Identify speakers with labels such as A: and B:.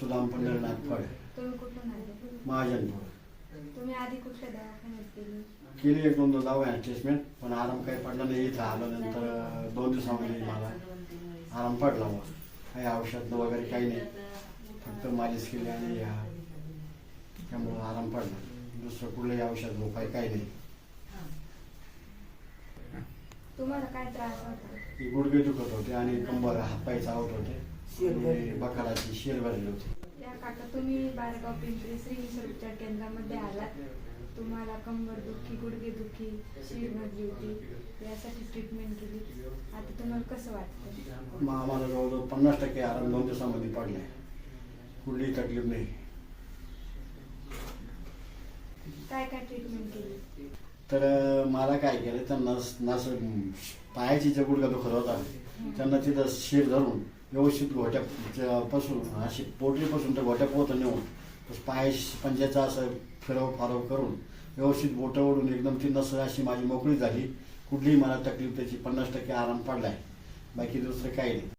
A: सुदाम पंढरीनाथ फळ.
B: गेली
A: केली? एक दोन दवा ट्रीटमेंट पण आराम काही पडला नाही इथं आलं नंतर दोन दिवसामध्ये मला आराम पडला मग. काही औषध वगैरे काही नाही. फक्त मालिश केली आणि त्यामुळं आराम पडला. दुसरं कुठलंही औषध उपाय काही नाही.
B: तुम्हाला काय त्रास होता?
A: गुडघे दुखत होते आणि कंबर हातपाय चावत होते. आणि बकाडाची शेर भरली होती.
B: या काका तुम्ही बारगाव पिंपरी श्री उपचार केंद्रामध्ये आलात. तुम्हाला कंबर दुखी गुडघे दुखी शीर भरली होती. यासाठी ट्रीटमेंट केली. आता तुम्हाला कसं वाटतं
A: मग आम्हाला जवळजवळ पन्नास टक्के आराम दोन दिवसामध्ये पडलाय. कुठलीही तकलीफ नाही.
B: काय काय ट्रीटमेंट केली?
A: तर मला काय केलं त्यांना नस पायाची जे गुडघा दुखत होता त्यांना तिथं शिर धरून व्यवस्थित घोट्या पासून अशी पोटरीपासून तर घोट्या पोत नेऊन पाय पंजाचा असं फिरव फारव करून व्यवस्थित बोटं ओढून एकदम ती नस अशी माझी मोकळी झाली. कुठलीही मला तकलीफ त्याची पन्नास टक्के आराम पडलाय. बाकी दुसरं काही नाही.